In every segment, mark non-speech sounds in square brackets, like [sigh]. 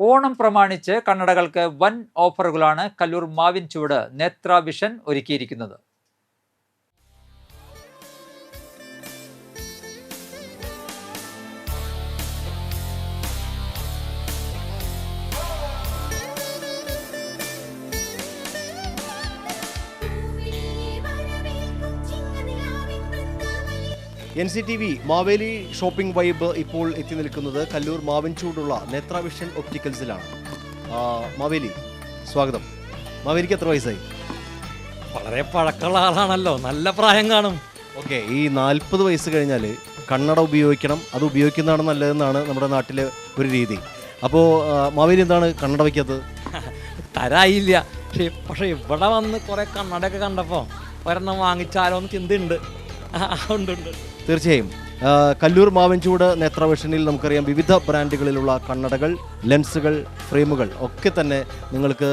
ഓണം പ്രമാണിച്ച് കണ്ണടകൾക്ക് വൻ ഓഫറുകളാണ് കല്ലൂർ മാവിൻ ചുവട് നേത്ര വിഷൻ ഒരുക്കിയിരിക്കുന്നത്. N C T V Maveli shopping vibe ഇപ്പോൾ എത്തി നിൽക്കുന്നത് കല്ലൂർ മാവിൻചൂടുള്ള നേത്രാവിഷൻ ഒപ്റ്റിക്കൽസിലാണ്. മാവേലി സ്വാഗതം. മാവേലിക്ക് എത്ര വയസ്സായി? വളരെ പഴക്കമുള്ള ആളാണല്ലോ. നല്ല പ്രായം കാണും. ഓക്കെ ഈ നാൽപ്പത് വയസ്സ് കഴിഞ്ഞാൽ കണ്ണട ഉപയോഗിക്കണം. അത് ഉപയോഗിക്കുന്നതാണ് നല്ലതെന്നാണ് നമ്മുടെ നാട്ടിലെ ഒരു രീതി. അപ്പോൾ മാവേലി എന്താണ് കണ്ണട വയ്ക്കാത്തത് [laughs] തരായില്ല. പക്ഷേ പക്ഷേ ഇവിടെ വന്ന് കുറേ കണ്ണടയൊക്കെ കണ്ടപ്പോൾ ഒരെണ്ണം വാങ്ങിച്ചാലോ എന്ന് ചിന്തയുണ്ട് [laughs] ഉണ്ട് ഉണ്ട്. തീർച്ചയായും. കല്ലൂർ മാവൻചൂട് നേത്രവിഷനിൽ നമുക്കറിയാം വിവിധ ബ്രാൻഡുകളിലുള്ള കണ്ണടകൾ ലെൻസുകൾ ഫ്രെയിമുകൾ ഒക്കെ തന്നെ നിങ്ങൾക്ക്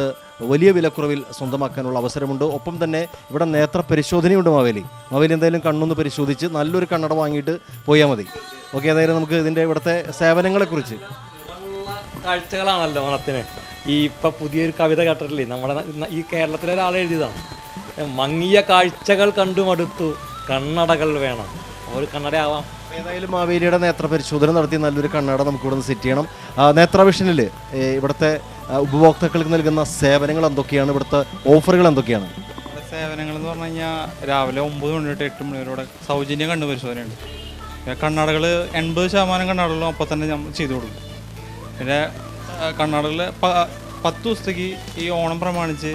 വലിയ വിലക്കുറവിൽ സ്വന്തമാക്കാനുള്ള അവസരമുണ്ട്. ഒപ്പം തന്നെ ഇവിടെ നേത്ര പരിശോധനയുണ്ട് മാവേലി. മാവേലി എന്തായാലും കണ്ണൊന്ന് പരിശോധിച്ച് നല്ലൊരു കണ്ണട വാങ്ങിയിട്ട് പോയാൽ മതി. ഓക്കെ ഏതായാലും നമുക്ക് ഇതിന്റെ ഇവിടുത്തെ സേവനങ്ങളെക്കുറിച്ച്. കാഴ്ചകളാണല്ലോ ഓണത്തിന് ഈ ഇപ്പം പുതിയൊരു കവിത കേട്ടിട്ടില്ലേ? നമ്മുടെ ഈ കേരളത്തിലെ ഒരാൾ എഴുതിയതാണ്. മങ്ങിയ കാഴ്ചകൾ കണ്ടു മടുത്തു കണ്ണടകൾ വേണം. ഒരു കണ്ണട ആവാം ഏതായാലും മാവേലിയുടെ നേത്ര പരിശോധന നടത്തി നല്ലൊരു കണ്ണട നമുക്ക് ഇവിടെ നിന്ന് സെറ്റ് ചെയ്യണം. നേത്ര നേത്രവിഷനിൽ ഇവിടുത്തെ ഉപഭോക്താക്കൾക്ക് നൽകുന്ന സേവനങ്ങൾ എന്തൊക്കെയാണ്? ഇവിടുത്തെ ഓഫറുകൾ എന്തൊക്കെയാണ്? സേവനങ്ങൾ എന്ന് പറഞ്ഞു കഴിഞ്ഞാൽ രാവിലെ ഒമ്പത് മണി തൊട്ട് എട്ട് മണി വരെ ഇവിടെ സൗജന്യ കണ്ണു പരിശോധനയുണ്ട് പിന്നെ കണ്ണടകൾ എൺപത് ശതമാനം കണ്ണടകളും അപ്പം തന്നെ നമ്മൾ ചെയ്തു കൊടുക്കും. പിന്നെ കണ്ണടകൾ പത്ത് ദിവസത്തേക്ക് ഈ ഓണം പ്രമാണിച്ച്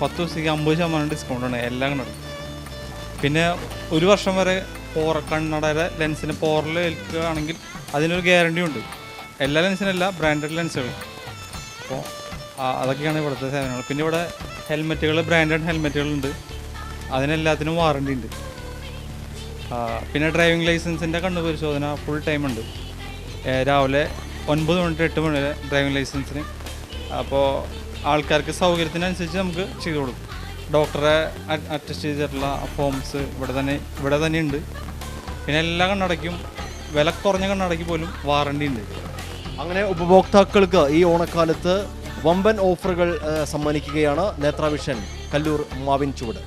പത്ത് ദിവസത്തേക്ക് അമ്പത് ശതമാനം ഡിസ്കൗണ്ടാണ് എല്ലാ കണ്ണടയും പിന്നെ ഒരു വർഷം വരെ പോറ കണ്ണടയുടെ ലെൻസിന് പോറൽ ഏൽക്കുകയാണെങ്കിൽ അതിനൊരു ഗ്യാരണ്ടി ഉണ്ട്. എല്ലാ ലെൻസിനല്ല ബ്രാൻഡഡ് ലെൻസുകൾ അപ്പോൾ അതൊക്കെയാണ് ഇവിടുത്തെ സേവനങ്ങൾ. പിന്നെ ഇവിടെ ഹെൽമെറ്റുകൾ ബ്രാൻഡഡ് ഹെൽമെറ്റുകളുണ്ട് അതിനെല്ലാത്തിനും വാറണ്ടി ഉണ്ട്. പിന്നെ ഡ്രൈവിംഗ് ലൈസൻസിന്റെ കണ്ണു പരിശോധന ഫുൾ ടൈം ഉണ്ട്. രാവിലെ ഒൻപത് മണി ടു എട്ട് മണി വരെ ഡ്രൈവിംഗ് ലൈസൻസിന് അപ്പോൾ ആൾക്കാർക്ക് സൗകര്യത്തിനനുസരിച്ച് നമുക്ക് ചെയ്തു കൊടുക്കും. ഡോക്ടറെ അറ്റസ്റ്റ് ചെയ്തിട്ടുള്ള ഫോംസ് ഇവിടെ തന്നെ ഇവിടെ തന്നെ ഉണ്ട് പിന്നെ എല്ലാ കണ്ണടയ്ക്കും വില കുറഞ്ഞ കണ്ണടയ്ക്ക് പോലും വാറണ്ടി ഉണ്ട്. അങ്ങനെ ഉപഭോക്താക്കൾക്ക് ഈ ഓണക്കാലത്ത് വമ്പൻ ഓഫറുകൾ സമ്മാനിക്കുകയാണ് നേത്രാവിഷൻ കല്ലൂർ മാവിൻ ചുവട്.